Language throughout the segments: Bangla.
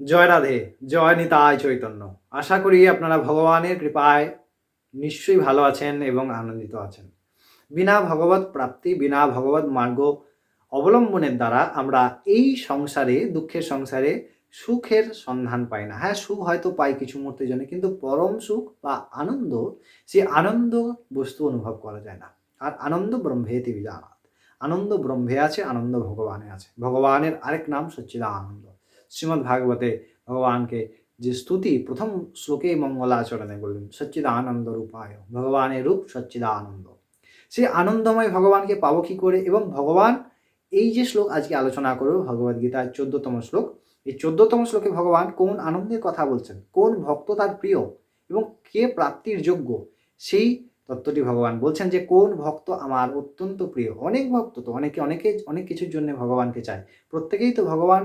জয় রাধে, জয় নিতায় চৈতন্য। আশা করি আপনারা ভগবানের কৃপায় নিশ্চয়ই ভালো আছেন এবং আনন্দিত আছেন। বিনা ভগবত প্রাপ্তি, বিনা ভগবত মার্গ অবলম্বনের দ্বারা আমরা এই সংসারে, দুঃখের সংসারে সুখের সন্ধান পাই না। হ্যাঁ সুখ হয়তো পাই কিছু মুহূর্তের জন্য, কিন্তু পরম সুখ বা আনন্দ সে আনন্দ বস্তু অনুভব করা যায় না। আর আনন্দ ব্রহ্মেতি বিজানাত। আনন্দ ব্রহ্মে আছে, আনন্দ ভগবানে আছে। ভগবানের আরেক নাম সচ্চিদা আনন্দ শ্রীমদ্ ভাগবতে ভগবানকে যে স্তুতি প্রথম শ্লোকে মঙ্গলাচরণে বললেন সচ্চিদা রূপায় ভগবানের রূপ সচ্চিদা আনন্দ সেই আনন্দময় ভগবানকে পাবো কি করে? এবং ভগবান এই যে শ্লোক আজকে আলোচনা করব ভগবদ গীতার চোদ্দতম শ্লোক, এই চোদ্দতম শ্লোকে ভগবান কোন আনন্দের কথা বলছেন? কোন ভক্ত তার প্রিয়? এবং কে প্রাপ্তির যোগ্য? সেই তত্ত্বটি ভগবান বলছেন যে, কোন ভক্ত আমার অত্যন্ত প্রিয়? অনেক ভক্ত তো, অনেকে অনেকে, অনেক কিছুর জন্য ভগবানকে চায়। প্রত্যেকেই তো ভগবান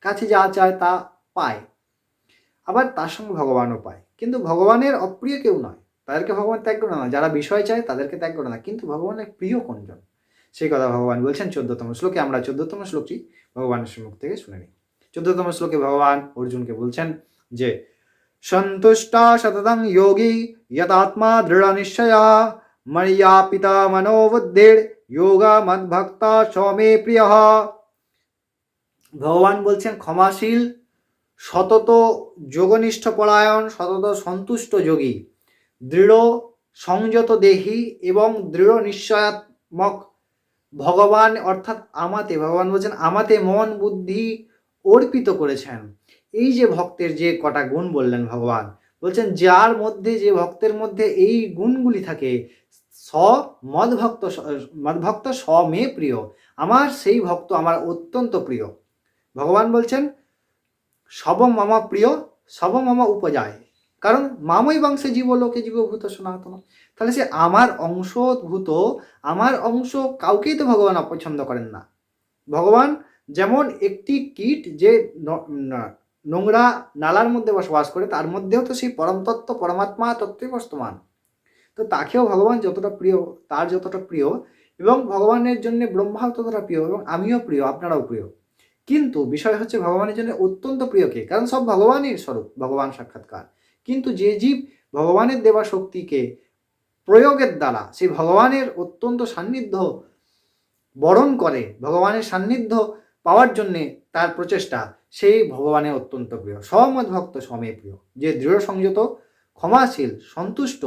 কাছে যা চায় তা পায়। আবার তার সঙ্গে ভগবানও পায়। কিন্তু ভগবানের অপ্রিয় কেউ নয়। তাদেরকে ভগবান ত্যাগ করে না। যারা বিষয় চায় তাদেরকে ত্যাগ করে না। কিন্তু ভগবানের প্রিয় কোনজন? সেই কথা ভগবান বলছেন চোদ্দতম শ্লোকে। আমরা চোদ্দতম শ্লোকটি ভগবানের সম্মুখ থেকে শুনে নিই। চোদ্দতম শ্লোকে ভগবান অর্জুনকে বলছেন যে, সন্তুষ্টা শততং যোগী যতাত্মা দৃঢ় নিশ্চয়া। মরিয়া পিতা মনোবুদ্ধির যোগা মদ্ভক্তা সমে প্রিয়। ভগবান বলছেন, ক্ষমাশীল, সতত যোগনিষ্ঠ পরায়ণ, সতত সন্তুষ্ট যোগী, দৃঢ় সংযত দেহী এবং দৃঢ় নিশ্চয়াত্মক ভগবান, অর্থাৎ আমাতে, ভগবান বলছেন, আমাতে মন বুদ্ধি অর্পিত করেছেন। এই যে ভক্তের যে কটা গুণ বললেন ভগবান, বলছেন, যার মধ্যে, যে ভক্তের মধ্যে এই গুণগুলি থাকে, স মদভক্ত মদভক্ত স মে প্রিয়, আমার সেই ভক্ত আমার অত্যন্ত প্রিয়। ভগবান বলছেন, সব মামা প্রিয়, সব মামা উপজায়। কারণ মামই বংশে জীবলোকে জীবভূত সনাতন। তাহলে সে আমার অংশভূত আমার অংশ কাউকেই তো ভগবান অপছন্দ করেন না। ভগবান যেমন একটি কীট যে নোংরা নালার মধ্যে বসবাস করে, তার মধ্যেও তো সেই পরম তত্ত্ব পরমাত্মা, তত্ত্বই বর্তমান। তো তাকেও ভগবান যতটা প্রিয়, তার যতটা প্রিয় এবং ভগবানের জন্য ব্রহ্মাও ততটা প্রিয় এবং আমিও প্রিয়, আপনারাও প্রিয়। কিন্তু বিষয় হচ্ছে ভগবানের জন্য অত্যন্ত প্রিয় কে? কারণ সব ভগবানের স্বরূপ, ভগবান সাক্ষাৎকার। কিন্তু যে জীব ভগবানের দেওয়া শক্তিকে প্রয়োগের দ্বারা সেই ভগবানের অত্যন্ত সান্নিধ্য বরণ করে, ভগবানের সান্নিধ্য পাওয়ার জন্যে তার প্রচেষ্টা সেই ভগবানের অত্যন্ত প্রিয়। সমদ ভক্ত সমে প্রিয়। যে দৃঢ় সংযত, ক্ষমাশীল, সন্তুষ্ট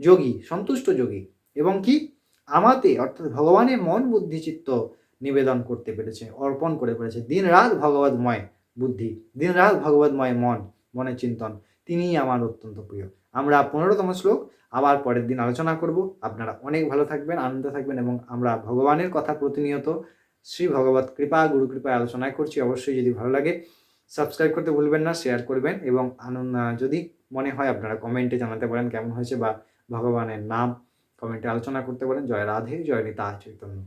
যোগী সন্তুষ্ট যোগী। এবং কি? আমাতে, অর্থাৎ ভগবানের মন বুদ্ধি চিত্ত নিবেদন করতে পেরেছে, অর্পণ করে পেরেছে দিন রাত ভগবতময় বুদ্ধি দিন রাত ভগবতময় মন, মনের চিন্তন, তিনিই আমার অত্যন্ত প্রিয়। আমরা পনেরোতম শ্লোক, আবার পরের দিন আলোচনা করব। আপনারা অনেক ভালো থাকবেন, আনন্দ থাকবেন এবং আমরা ভগবানের কথা প্রতিনিয়ত শ্রী ভগবত কৃপা, গুরু কৃপায় আলোচনায় করছি। অবশ্যই যদি ভালো লাগে, সাবস্ক্রাইব করতে ভুলবেন না, শেয়ার করবেন এবং আনন্দ, যদি মনে হয় আপনারা কমেন্টে জানাতে পারেন কেমন হয়েছে বা ভগবানের নাম কমেন্টে আলোচনা করতে পারেন। জয় রাধে, জয় নিতা চৈতন্য।